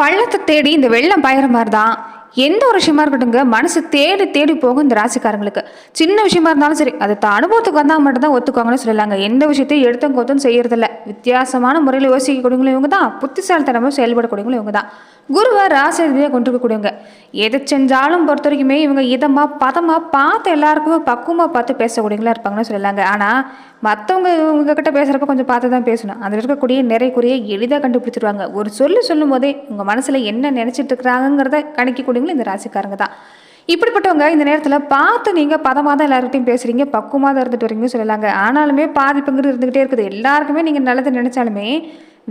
பள்ளத்தை தேடி இந்த வெள்ளம் பாயிற மாதிரி தான் எந்த ஒரு விஷயமா இருக்கட்டுங்க மனசு தேடி தேடி போகும் இந்த ராசிக்காரங்களுக்கு. சின்ன விஷயமா இருந்தாலும் சரி அது அனுபவத்துக்கு வந்தால் மட்டும்தான் ஒத்துக்குவாங்கன்னு சொல்லலாங்க. எந்த விஷயத்தையும் எடுத்தும் கொத்தும் செய்யறதில்ல. வித்தியாசமான முறையில் யோசிக்கக்கூடியவங்களும் இவங்க தான். புத்திசாலித்தனமாக செயல்படக்கூடியவங்களும் இவங்க தான். குருவை ராசியாக கொண்டிருக்கக்கூடியவங்க எதை செஞ்சாலும் பொறுத்த வரைக்குமே இவங்க இதமாக பதமாக பார்த்து எல்லாருக்குமே பக்குவமாக பார்த்து பேசக்கூடியவங்களா இருப்பாங்கன்னு சொல்லலாங்க. ஆனால் மற்றவங்க இவங்கக்கிட்ட பேசுகிறப்ப கொஞ்சம் பார்த்து தான் பேசணும். அதில் இருக்கக்கூடிய நிறைக்குறைய எளிதாக கண்டுபிடிச்சிருவாங்க. ஒரு சொல்லு சொல்லும் போதே உங்கள் மனசில் என்ன நினச்சிட்டு இருக்கிறாங்கிறத கணிக்கக்கூடியவங்களும் இந்த ராசிக்காரங்க தான். இப்படிப்பட்டவங்க இந்த நேரத்தில் பார்த்து நீங்கள் பதமாக தான் எல்லார்கிட்டையும் பேசுகிறீங்க பக்குவமாக தான் இருந்துட்டு வரீங்கன்னு சொல்லலாங்க. ஆனாலுமே பாதிப்புங்கிறது இருந்துகிட்டே இருக்குது. எல்லாருக்குமே நீங்கள் நல்லது நினச்சாலுமே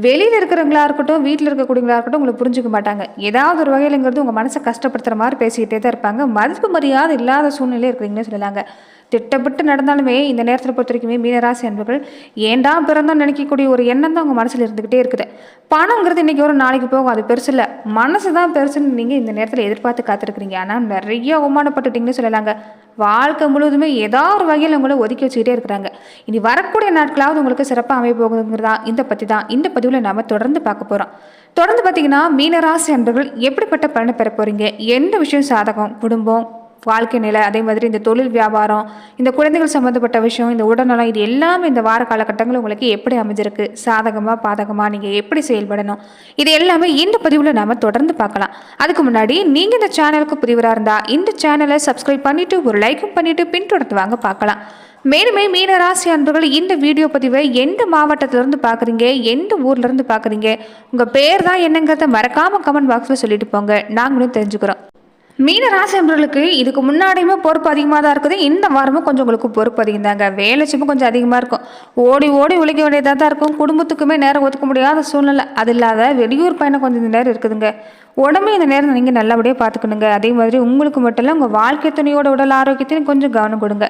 வெளியில் இருக்கிறவங்களா இருக்கட்டும் வீட்டில் இருக்கக்கூடியவங்களா இருக்கட்டும் உங்களை புரிஞ்சுக்க மாட்டாங்க. ஏதாவது ஒரு வகையிலங்கிறது உங்கள் மனசை கஷ்டப்படுத்துகிற மாதிரி பேசிக்கிட்டே தான் இருப்பாங்க. மதிப்பு மரியாதை இல்லாத சூழ்நிலை இருக்கிறீங்கன்னு சொல்லலாங்க. திட்டப்பட்டு நடந்தாலுமே இந்த நேரத்தில் பொறுத்த வரைக்குமே மீனராசி அன்பர்கள் ஏண்டா பிறந்தோம் நினைக்கக்கூடிய ஒரு எண்ணம் தான் உங்கள் மனசில் இருந்துக்கிட்டே இருக்குது. பணங்கிறது இன்றைக்கி ஒரு நாளைக்கு போகும் அது பெருசு இல்லை. மனசு தான் பெருசுன்னு நீங்கள் இந்த நேரத்தில் எதிர்பார்த்து காத்திருக்கிறீங்க. ஆனால் நிறைய அவமானப்பட்டுட்டீங்கன்னு சொல்லலாங்க. வாழ்க்கை முழுவதுமே ஏதோ ஒரு வகையில் உங்களை ஒதுக்கி வச்சுக்கிட்டே இருக்கிறாங்க. இனி வரக்கூடிய நாட்களாவது உங்களுக்கு சிறப்பாக அமைய போகுதுங்கிறதா இந்த பற்றி தான். இந்த பதிவில் நாம் தொடர்ந்து பார்க்க போகிறோம் தொடர்ந்து பார்த்தீங்கன்னா மீனராசி அன்பர்கள் எப்படிப்பட்ட பலனை பெற போகிறீங்க எந்த விஷயம் சாதகம்? குடும்பம்? வாழ்க்கை நிலை அதே மாதிரி இந்த தொழில் வியாபாரம் இந்த குழந்தைகள் சம்மந்தப்பட்ட விஷயம் இந்த உடல்நலம் இது எல்லாமே இந்த வார காலகட்டங்கள் உங்களுக்கு எப்படி அமைஞ்சிருக்கு சாதகமாக பாதகமாக நீங்கள் எப்படி செயல்படணும் இது எல்லாமே இந்த பதிவில் நாம் தொடர்ந்து பார்க்கலாம். அதுக்கு முன்னாடி நீங்கள் இந்த சேனலுக்கு புதிவராக இருந்தால் இந்த சேனலை சப்ஸ்கிரைப் பண்ணிவிட்டு ஒரு லைக்கும் பண்ணிவிட்டு பின்தொடர்ந்து வாங்க பார்க்கலாம். மேலுமே மீனராசி அன்பர்கள் இந்த வீடியோ பதிவை எந்த மாவட்டத்திலேருந்து பார்க்குறீங்க எந்த ஊர்லேருந்து பார்க்குறீங்க உங்கள் பேர் தான் என்னங்கிறத மறக்காமல் கமெண்ட் பாக்ஸில் சொல்லிட்டு போங்க நாங்களும் தெரிஞ்சுக்கிறோம். மீன ராசிபர்களுக்கு இதுக்கு முன்னாடியுமே பொறுப்பு அதிகமாக தான் இருக்குது. இந்த வாரமும் கொஞ்சம் உங்களுக்கு பொறுப்பு அதிகம் தாங்க வேலை சும்மா கொஞ்சம் அதிகமாக இருக்கும். ஓடி ஓடி உழைக்க வேண்டியதாக தான் இருக்கும். குடும்பத்துக்குமே நேரம் ஒதுக்க முடியாத சூழ்நிலை. அது இல்லாத வெளியூர் பயணம் கொஞ்சம் இந்த நேரம் இருக்குதுங்க. உடம்பு இந்த நேரம் நீங்கள் நல்லபடியாக பார்த்துக்கணுங்க. அதே மாதிரி உங்களுக்கு மட்டும் இல்லை உங்கள் வாழ்க்கை துணையோட உடல் ஆரோக்கியத்தையும் கொஞ்சம் கவனம் கொடுங்க.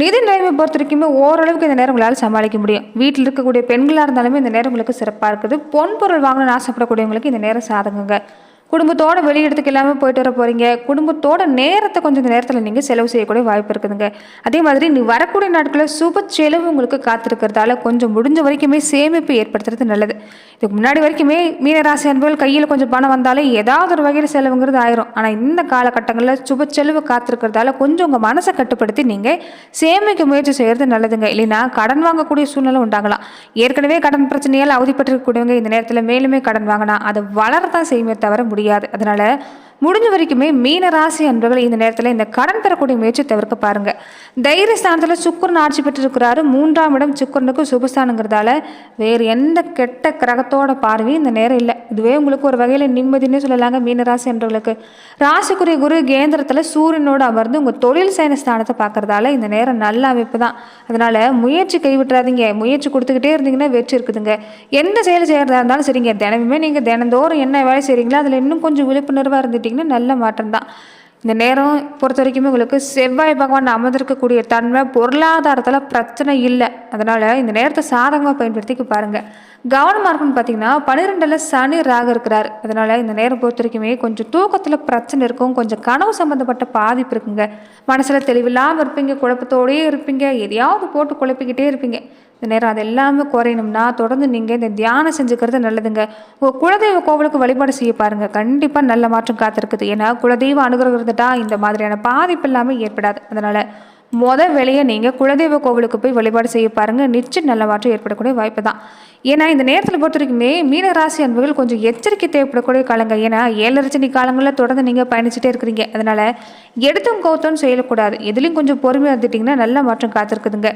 நிதி நிலைமை பொறுத்த வரைக்குமே ஓரளவுக்கு இந்த நேரம் உங்களால் சமாளிக்க முடியும். வீட்டில் இருக்கக்கூடிய பெண்களாக இருந்தாலுமே இந்த நேரம் உங்களுக்கு சிறப்பாக இருக்குது. பொன் பொருள் வாங்கணும்னு ஆசைப்படக்கூடியவங்களுக்கு இந்த நேரம் சாதகங்க. குடும்பத்தோட வெளியிடத்துக்கு எல்லாமே போயிட்டு வர போகிறீங்க குடும்பத்தோட நேரத்தை கொஞ்சம் இந்த நேரத்தில் நீங்கள் செலவு செய்யக்கூடிய வாய்ப்பு இருக்குதுங்க. அதே மாதிரி நீ வரக்கூடிய நாட்களில் சுப செலவு உங்களுக்கு காத்திருக்கிறதால கொஞ்சம் முடிஞ்ச வரைக்குமே சேமிப்பு ஏற்படுத்துறது நல்லது. இதுக்கு முன்னாடி வரைக்குமே மீனராசி அன்பர்கள் கையில் கொஞ்சம் பணம் வந்தாலே ஏதாவது ஒரு வகையில் செலவுங்கிறது ஆயிரும். ஆனால் இந்த காலகட்டங்களில் சுப செலவு காத்திருக்கிறதால கொஞ்சம் உங்கள் மனசை கட்டுப்படுத்தி நீங்கள் சேமிக்க முயற்சி செய்கிறது நல்லதுங்க. இல்லைன்னா கடன் வாங்கக்கூடிய சூழ்நிலை உண்டாகலாம். ஏற்கனவே கடன் பிரச்சனையால் அவதிப்பட்டிருக்கக்கூடியவங்க இந்த நேரத்தில் மேலுமே கடன் வாங்கினா அதை வளரத்தான் செய்யுமே தவிர முடியும் முடியாது. அதனால் முடிஞ்ச வரைக்குமே மீன ராசி அன்பர்கள் இந்த நேரத்தில் இந்த கடன் பெறக்கூடிய முயற்சி தவிர்க்க பாருங்க. தைரிய ஸ்தானத்தில் சுக்கரன் ஆட்சி பெற்றிருக்கிறாரு. மூன்றாம் இடம் சுக்கரனுக்கு சுபஸ்தானங்கிறதால வேறு எந்த கெட்ட கிரகத்தோட பார்வையும் இந்த நேரம் இல்லை. இதுவே உங்களுக்கு ஒரு வகையில் நிம்மதினே சொல்லலாங்க மீன ராசி அன்பர்களுக்கு. ராசிக்குரிய குரு கேந்திரத்தில் சூரியனோடு அமர்ந்து உங்கள் தொழில் சயன ஸ்தானத்தை பார்க்கறதால இந்த நேரம் நல்ல அமைப்பு தான் அதனால முயற்சி கைவிட்டுறாதீங்க. முயற்சி கொடுத்துக்கிட்டே இருந்தீங்கன்னா வெற்றி இருக்குதுங்க. எந்த செயல் செய்கிறதா இருந்தாலும் சரிங்க. தினமுமே நீங்கள் தினந்தோறும் என்ன வேலை செய்கிறீங்களோ அதில் இன்னும் கொஞ்சம் விழிப்புணர்வாக இருந்துட்டீங்கன்னா நல்ல மாற்றம் தான் இந்த நேரம் பொறுத்த வரைக்குமே உங்களுக்கு செவ்வாய் பகவான் அமர்ந்திருக்கக்கூடிய தன்மை பொருளாதாரத்தில் பிரச்சனை இல்லை. அதனால் இந்த நேரத்தை சாதகமாக பயன்படுத்திக்க பாருங்கள் கவனமாக இருக்குன்னு பார்த்தீங்கன்னா பன்னிரெண்டில் சனி ராக இருக்கிறார். அதனால் இந்த நேரம் பொறுத்த வரைக்குமே கொஞ்சம் தூக்கத்தில் பிரச்சனை இருக்கும். கொஞ்சம் கனவு சம்மந்தப்பட்ட பாதிப்பு இருக்குங்க. மனசில் தெளிவில்லாமல் இருப்பீங்க குழப்பத்தோடயே இருப்பீங்க. எதையாவது போட்டு குழப்பிக்கிட்டே இருப்பீங்க. இந்த நேரம் அது எல்லாமே குறையணும்னா தொடர்ந்து நீங்கள் இந்த தியானம் செஞ்சுக்கிறது நல்லதுங்க. உங்கள் குலதெய்வ கோவிலுக்கு வழிபாடு செய்ய பாருங்கள் கண்டிப்பாக நல்ல மாற்றம் காத்திருக்குது. ஏன்னா குலதெய்வ அனுகிரகம் இருந்துட்டா இந்த மாதிரியான பாதிப்பு இல்லாமல் ஏற்படாது. அதனால் மொத வேலையை நீங்கள் குலதெய்வ கோவிலுக்கு போய் வழிபாடு செய்ய பாருங்கள் நிச்சயம் நல்ல மாற்றம் ஏற்படக்கூடிய வாய்ப்பு தான். ஏன்னா இந்த நேரத்தில் பொறுத்த வரைக்குமே மீனராசி அன்புகள் கொஞ்சம் எச்சரிக்கை தேவைப்படக்கூடிய காலங்க. ஏன்னா ஏழரச்சனி காலங்களில் தொடர்ந்து நீங்கள் பயணிச்சுட்டே இருக்கிறீங்க. அதனால் எடுத்தும் கௌத்தம் செய்யக்கூடாது. எதுலேயும் கொஞ்சம் பொறுமையாக இருந்துட்டிங்கன்னா நல்ல மாற்றம் காத்திருக்குதுங்க.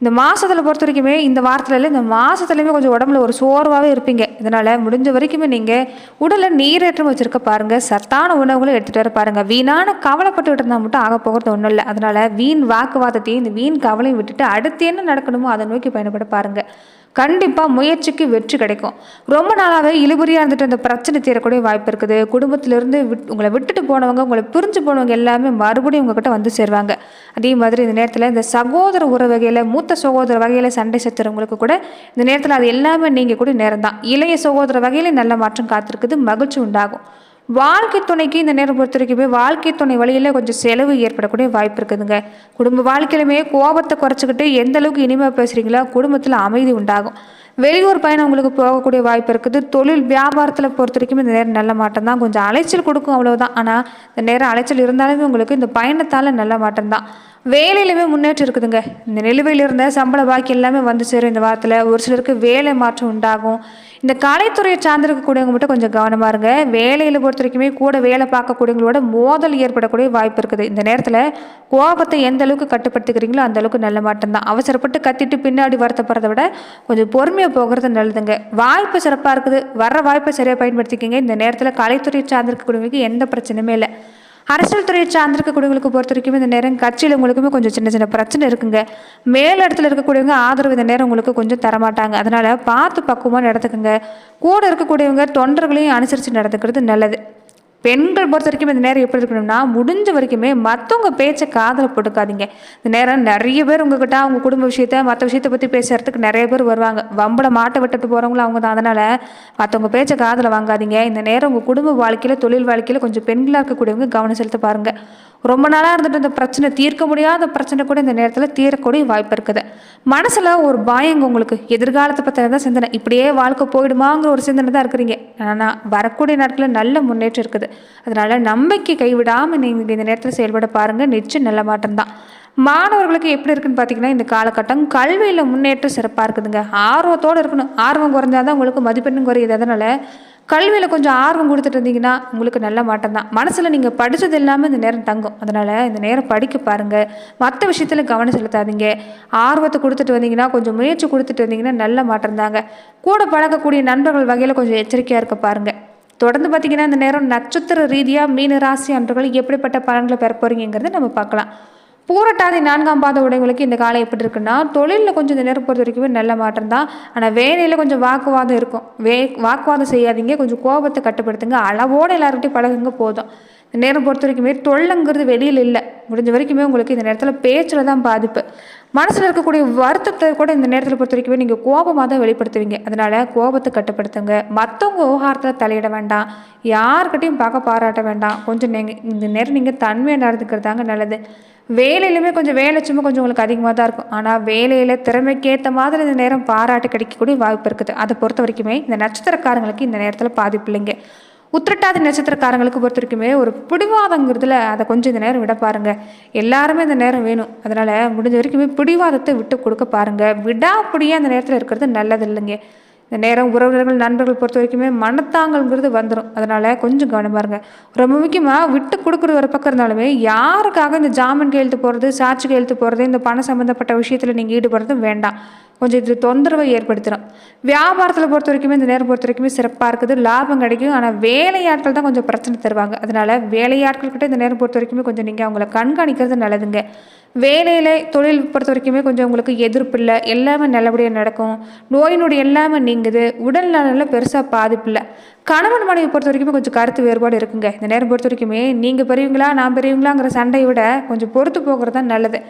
இந்த மாதத்தில் பொறுத்த வரைக்குமே இந்த வாரத்தில் இல்லை இந்த மாதத்துலையுமே கொஞ்சம் உடம்புல ஒரு சோர்வாகவே இருப்பீங்க. இதனால் முடிஞ்ச வரைக்குமே நீங்கள் உடலில் நீரேற்றம் வச்சுருக்க பாருங்கள் சத்தான உணவுகளை எடுத்துகிட்டு வர பாருங்கள் வீணான கவலைப்பட்டுக்கிட்டு இருந்தால் மட்டும் ஆக போகிறது ஒன்றும் இல்லை. அதனால் வீண் வாக்குவாதத்தையும் இந்த வீண் கவலையும் விட்டுட்டு அடுத்து என்ன நடக்கணுமோ அதை நோக்கி பயணப்பட பாருங்கள் கண்டிப்பாக முயற்சிக்கு வெற்றி கிடைக்கும். ரொம்ப நாளாகவே இழுபறியாக இருந்துட்டு அந்த பிரச்சனை தீரக்கூடிய வாய்ப்பு இருக்குது. குடும்பத்திலிருந்து விட் உங்களை விட்டுட்டு போனவங்க உங்களை பிரிஞ்சு போனவங்க எல்லாமே மறுபடியும் உங்ககிட்ட வந்து சேருவாங்க. அதே மாதிரி இந்த நேரத்தில் இந்த சகோதர உற வகையில் மூத்த சகோதர வகையில் சண்டை சத்துறவங்களுக்கு கூட இந்த நேரத்தில் அது எல்லாமே நீங்கள் கூட நேரம் தான் இளைய சகோதர வகையில் நல்ல மாற்றம் காத்திருக்குது மகிழ்ச்சி உண்டாகும். வாழ்க்கை துணைக்கு இந்த நேரம் பொறுத்த வரைக்குமே வாழ்க்கை துணை வழியில் கொஞ்சம் செலவு ஏற்படக்கூடிய வாய்ப்பு இருக்குதுங்க. குடும்ப வாழ்க்கையிலுமே கோபத்தை குறைச்சிக்கிட்டு எந்த அளவுக்கு இனிமையாக பேசுகிறீங்களோ குடும்பத்தில் அமைதி உண்டாகும். வெளியூர் பயணம் உங்களுக்கு போகக்கூடிய வாய்ப்பு இருக்குது. தொழில் வியாபாரத்தில் பொறுத்த வரைக்கும் இந்த நேரம் நல்ல மாற்றம் தான். கொஞ்சம் அலைச்சல் கொடுக்கும் அவ்வளோதான் ஆனால் இந்த நேரம் அலைச்சல் இருந்தாலுமே உங்களுக்கு இந்த பயணத்தால் நல்ல மாற்றம் தான். வேலையிலுமே முன்னேற்றம் இருக்குதுங்க. இந்த நிலுவையில் இருந்த சம்பள பாக்கி எல்லாமே வந்து சேரும். இந்த வாரத்தில் ஒரு சிலருக்கு வேலை மாற்றம் உண்டாகும். இந்த கலைத்துறையை சார்ந்திருக்கக்கூடியவங்க மட்டும் கொஞ்சம் கவனமாக இருங்க. வேலையில் பொறுத்த வரைக்குமே கூட வேலை பார்க்கக்கூடியவங்களோட மோதல் ஏற்படக்கூடிய வாய்ப்பு இருக்குது. இந்த நேரத்தில் கோபத்தை எந்த அளவுக்கு கட்டுப்படுத்துக்கிறீங்களோ அந்த அளவுக்கு நல்ல மாற்றம் தான். அவசரப்பட்டு கத்திட்டு பின்னாடி வருத்தப்படுறத விட கொஞ்சம் பொறுமையாக போகிறது நல்லதுங்க. வாய்ப்பு சிறப்பாக இருக்குது. வர்ற வாய்ப்பை சரியாக பயன்படுத்திக்கிங்க. இந்த நேரத்தில் கலைத்துறையை சார்ந்திருக்கக்கூடியவங்களுக்கு எந்த பிரச்சனையுமே இல்லை. அரசியல் துறையை சார்ந்திருக்கக்கூடியவங்களுக்கு பொறுத்த வரைக்கும் இந்த நேரம் கட்சியில் உங்களுக்குமே கொஞ்சம் சின்ன சின்ன பிரச்சனை இருக்குங்க. மேல் இடத்துல இருக்கக்கூடியவங்க ஆதரவு இந்த நேரம் உங்களுக்கு கொஞ்சம் தரமாட்டாங்க. அதனால் பார்த்து பக்குவமாக நடத்துக்குங்க கூட இருக்கக்கூடியவங்க தொண்டர்களையும் அனுசரித்து நடந்துக்கிறது நல்லது. பெண்கள் பொறுத்த வரைக்கும் இந்த நேரம் எப்படி இருக்கணும்னா முடிஞ்ச வரைக்குமே மற்றவங்க பேச்சை காதில் போட்டுக்காதீங்க. இந்த நேரம் நிறைய பேர் உங்ககிட்ட அவங்க குடும்ப விஷயத்த மற்ற விஷயத்தை பற்றி பேசுறதுக்கு நிறைய பேர் வருவாங்க. வம்பளை மாட்டை விட்டுட்டு போகிறவங்களும் அவங்க தான். அதனால் மற்றவங்க பேச்சை காதில் வாங்காதீங்க. இந்த நேரம் உங்கள் குடும்ப வாழ்க்கையில் தொழில் வாழ்க்கையில் கொஞ்சம் பெண்களாக இருக்கக்கூடியவங்க கவனம் செலுத்த பாருங்கள் ரொம்ப நாளாக இருந்துட்டு இந்த பிரச்சனை தீர்க்க முடியாத பிரச்சனை கூட இந்த நேரத்தில் தீரக்கூடிய வாய்ப்பு இருக்குது. மனசில் ஒரு பயங்க உங்களுக்கு எதிர்காலத்தை பற்றின தான் சிந்தனை. இப்படியே வாழ்க்கை போயிடுமாங்கிற ஒரு சிந்தனை தான் இருக்கிறீங்க. ஆனால் வரக்கூடிய நாட்களில் நல்ல முன்னேற்றம் இருக்குது. அதனால் நம்பிக்கை கைவிடாமல் நீங்கள் இந்த நேரத்தில் செயல்பட பாருங்கள் நிச்சயம் நல்ல மாற்றம் தான். மாணவர்களுக்கு எப்படி இருக்குன்னு பார்த்தீங்கன்னா இந்த காலகட்டம் கல்வியில் முன்னேற்றம் சிறப்பாக இருக்குதுங்க. ஆர்வத்தோடு இருக்கணும். ஆர்வம் குறைஞ்சாதான் உங்களுக்கு மதிப்பெண்ணும் குறையுது. அதனால் கல்வியில் கொஞ்சம் ஆர்வம் கொடுத்துட்டு இருந்தீங்கன்னா உங்களுக்கு நல்ல மாட்டம் தான். மனசில் நீங்கள் படித்தது இல்லாமல் இந்த நேரம் தங்கும். அதனால் இந்த நேரம் படிக்க பாருங்கள் மற்ற விஷயத்தில் கவனம் செலுத்தாதீங்க. ஆர்வத்தை கொடுத்துட்டு வந்தீங்கன்னா கொஞ்சம் முயற்சி கொடுத்துட்டு வந்தீங்கன்னா நல்ல மாற்றம் தாங்க. கூட பழகக்கூடிய நண்பர்கள் வகையில் கொஞ்சம் எச்சரிக்கையாக இருக்க பாருங்கள் தொடர்ந்து பார்த்தீங்கன்னா இந்த நேரம் நட்சத்திர ரீதியாக மீன ராசி அன்றர்கள் எப்படிப்பட்ட பலன்களை பெற போகிறீங்கிறத நம்ம பார்க்கலாம். பூரட்டாதி நான்காம் பாத உடையவங்களுக்கு இந்த காலம் எப்படி இருக்குன்னா தொழிலில் கொஞ்சம் இந்த நேரம் பொறுத்த வரைக்குமே நல்ல மாற்றம் தான். ஆனால் வேலையில் கொஞ்சம் வாக்குவாதம் இருக்கும். வே வாக்குவாதம் செய்யாதீங்க. கொஞ்சம் கோபத்தை கட்டுப்படுத்துங்க. அளவோடு எல்லாருக்கிட்டையும் பழகுங்க போதும். இந்த நேரம் பொறுத்த வரைக்குமே தொல்லைங்கிறது வெளியில் இல்லை. முடிஞ்ச வரைக்குமே உங்களுக்கு இந்த நேரத்தில் பேச்சில் தான் பாதிப்பு. மனசில் இருக்கக்கூடிய வருத்தத்தை கூட இந்த நேரத்தில் பொறுத்த வரைக்குமே நீங்கள் கோபமாக தான் வெளிப்படுத்துவீங்க. அதனால் கோபத்தை கட்டுப்படுத்துங்க. மற்றவங்க விவகாரத்தில் தலையிட வேண்டாம். யாருக்கிட்டையும் பார்க்க பாராட்ட வேண்டாம். கொஞ்சம் நீங்கள் இந்த நேரம் நீங்கள் தன்மையாக நடந்துக்கிறதாங்க நல்லது. வேலையிலுமே கொஞ்சம் வேலை சும்மா கொஞ்சம் உங்களுக்கு அதிகமாக தான் இருக்கும். ஆனால் வேலையில் திறமைக்கேற்ற மாதிரி இந்த நேரம் பாராட்டு கிடைக்கக்கூடிய வாய்ப்பு இருக்குது. அதை பொறுத்த வரைக்குமே இந்த நட்சத்திரக்காரங்களுக்கு இந்த நேரத்தில் பாதிப்பு இல்லைங்க. உத்திரட்டாதி நட்சத்திரக்காரங்களுக்கு பொறுத்த வரைக்குமே ஒரு பிடிவாதங்கிறதுல அதை கொஞ்சம் இந்த நேரம் விட பாருங்கள் எல்லாருமே இந்த நேரம் வேணும். அதனால் முடிஞ்ச வரைக்குமே பிடிவாதத்தை விட்டு கொடுக்க பாருங்கள் விடாப்பிடியே அந்த நேரத்தில் இருக்கிறது நல்லது இல்லைங்க இந்த நேரம் உறவினர்கள் நண்பர்கள் பொறுத்த வரைக்குமே மனத்தாங்கல்ங்கிறது வந்துடும் அதனால் கொஞ்சம் கவனமாக இருங்க. ரொம்ப முக்கியமாக விட்டு கொடுக்குறது ஒரு பக்கம் இருந்தாலுமே யாருக்காக இந்த ஜாமீன் கையெழுத்து போகிறது சாட்சி கையெழுத்து போகிறது இந்த பணம் சம்மந்தப்பட்ட விஷயத்தில் நீங்கள் ஈடுபடுறதும் வேண்டாம். கொஞ்சம் இது தொந்தரவை ஏற்படுத்திடும் வியாபாரத்தில் பொறுத்த வரைக்குமே இந்த நேரம் பொறுத்த வரைக்குமே சிறப்பாக இருக்குது. லாபம் கிடைக்கும். ஆனால் வேலையாட்கள் தான் கொஞ்சம் பிரச்சனை தருவாங்க. அதனால் வேலையாட்கள்கிட்ட இந்த நேரம் பொறுத்த வரைக்குமே கொஞ்சம் நீங்கள் அவங்கள கண்காணிக்கிறது நல்லதுங்க. வேலையில் தொழில் பொறுத்த வரைக்குமே கொஞ்சம் உங்களுக்கு எதிர்ப்பு இல்லை. எல்லாமே நல்லபடியாக நடக்கும். நோய் நொடி எல்லாமே நீங்குது. உடல் நலனில் பெருசாக பாதிப்பு இல்லை. கணவன் மனைவி பொறுத்த வரைக்குமே கொஞ்சம் கருத்து வேறுபாடு இருக்குங்க. இந்த நேரம் பொறுத்த வரைக்குமே நீங்கள் பெரியவங்களா நான் பெரியவங்களாங்கிற சண்டையை விட கொஞ்சம் பொறுத்து போகிறது தான் நல்லது.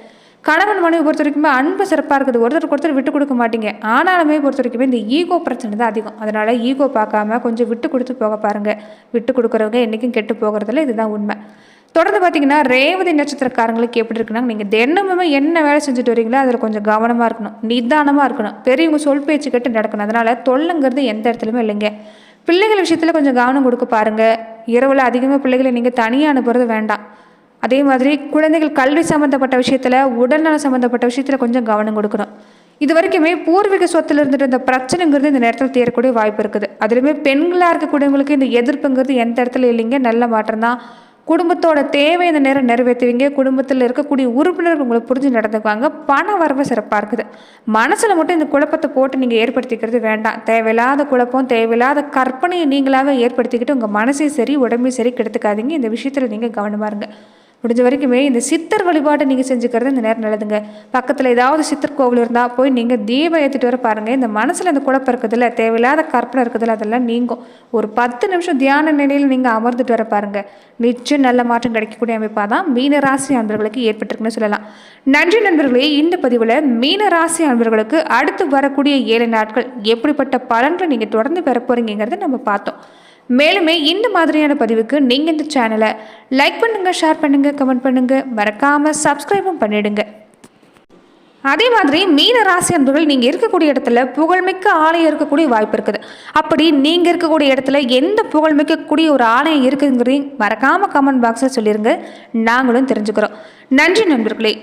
கணவன் மனைவி பொறுத்த வரைக்குமே அன்பு சிறப்பாக இருக்குது ஒருத்தருக்கு ஒருத்தர் விட்டு கொடுக்க மாட்டீங்க. ஆனாலுமே பொறுத்த வரைக்குமே இந்த ஈகோ பிரச்சனை தான் அதிகம். அதனால் ஈகோ பார்க்காம கொஞ்சம் விட்டு கொடுத்து போக பாருங்கள் விட்டு கொடுக்குறவங்க என்றைக்கும் கெட்டு போகிறதுல இதுதான் உண்மை. தொடர்ந்து பார்த்தீங்கன்னா ரேவதி நட்சத்திரக்காரங்களுக்கு எப்படி இருக்குன்னா நீங்கள் தினமுமே என்ன வேலை செஞ்சுட்டு வரீங்களோ அதில் கொஞ்சம் கவனமாக இருக்கணும். நிதானமாக இருக்கணும். பெரியவங்க சொல் பேச்சு கேட்டு நடக்கணும். அதனால் தொல்லைங்கிறது எந்த இடத்துலையுமே இல்லைங்க. பிள்ளைகள் விஷயத்தில் கொஞ்சம் கவனம் கொடுக்க பாருங்கள் இரவில் அதிகமாக பிள்ளைகளை நீங்கள் தனியாக அனுப்புறது வேண்டாம். அதே மாதிரி குழந்தைகள் கல்வி சம்மந்தப்பட்ட விஷயத்தில் உடல்நலம் சம்மந்தப்பட்ட விஷயத்தில் கொஞ்சம் கவனம் கொடுக்கணும். இது வரைக்குமே பூர்வீக சொத்தில் இருந்துட்டு இந்த பிரச்சனைங்கிறது இந்த நேரத்தில் தீரக்கூடிய வாய்ப்பு இருக்குது. அதுலேயுமே பெண்களாக இருக்கக்கூடியவங்களுக்கு இந்த எதிர்ப்புங்கிறது எந்த இடத்துல இல்லைங்க? நல்ல மாற்றம் தான். குடும்பத்தோட தேவை இந்த நேரம் நிறைவேற்றுவீங்க. குடும்பத்தில் இருக்கக்கூடிய உறுப்பினர்கள் உங்களை புரிஞ்சு நடந்துக்குவாங்க. பண வரவு சிறப்பாக இருக்குது. மனசில் மட்டும் இந்த குழப்பத்தை போட்டு நீங்கள் ஏற்படுத்திக்கிறது வேண்டாம். தேவையில்லாத குழப்பம் தேவையில்லாத கற்பனையை நீங்களாகவே ஏற்படுத்திக்கிட்டு உங்கள் மனசையும் சரி உடம்பையும் சரி கெடுத்துக்காதீங்க. இந்த விஷயத்தில் நீங்கள் கவனமாக இருங்க. முடிஞ்ச வரைக்குமே இந்த சித்தர் வழிபாட்டை நீங்கள் செஞ்சுக்கிறது இந்த நேரம் நல்லதுங்க. பக்கத்தில் ஏதாவது சித்தர் கோவில் இருந்தால் போய் நீங்கள் தீபம் ஏற்றிட்டு வர பாருங்கள் இந்த மனசில் இந்த குழப்பம் இருக்குதுல்ல தேவையில்லாத கற்பனை இருக்குதுல்ல அதெல்லாம் நீங்கும். ஒரு பத்து நிமிஷம் தியான நிலையில் நீங்கள் அமர்ந்துட்டு வர பாருங்கள் நிச்சயம் நல்ல மாற்றம் கிடைக்கக்கூடிய அமைப்பாக தான் மீன ராசி அன்பர்களுக்கு ஏற்பட்டிருக்குன்னு சொல்லலாம். நன்றி நண்பர்களே இந்த பதிவில் மீன ராசி அன்பர்களுக்கு அடுத்து வரக்கூடிய ஏழு நாட்கள் எப்படிப்பட்ட பலன்களை நீங்கள் தொடர்ந்து பெற போகிறீங்கிறத நம்ம பார்த்தோம். மேலுமே இந்த மாதிரியான பதிவுக்கு நீங்கள் இந்த சேனலை லைக் பண்ணுங்கள் ஷேர் பண்ணுங்கள் கமெண்ட் பண்ணுங்கள் மறக்காமல் சப்ஸ்கிரைபும் பண்ணிடுங்க. அதே மாதிரி மீன ராசி அன்பர்கள் நீங்கள் இருக்கக்கூடிய இடத்துல புகழ்மிக்க ஆலயம் இருக்கக்கூடிய வாய்ப்பு இருக்குது. அப்படி நீங்கள் இருக்கக்கூடிய இடத்துல எந்த புகழ்மிக்க கூடிய ஒரு ஆலயம் இருக்குங்கிறதையும் மறக்காமல் கமெண்ட் பாக்ஸில் சொல்லிடுங்க நாங்களும் தெரிஞ்சுக்கிறோம். நன்றி நண்பர்களே.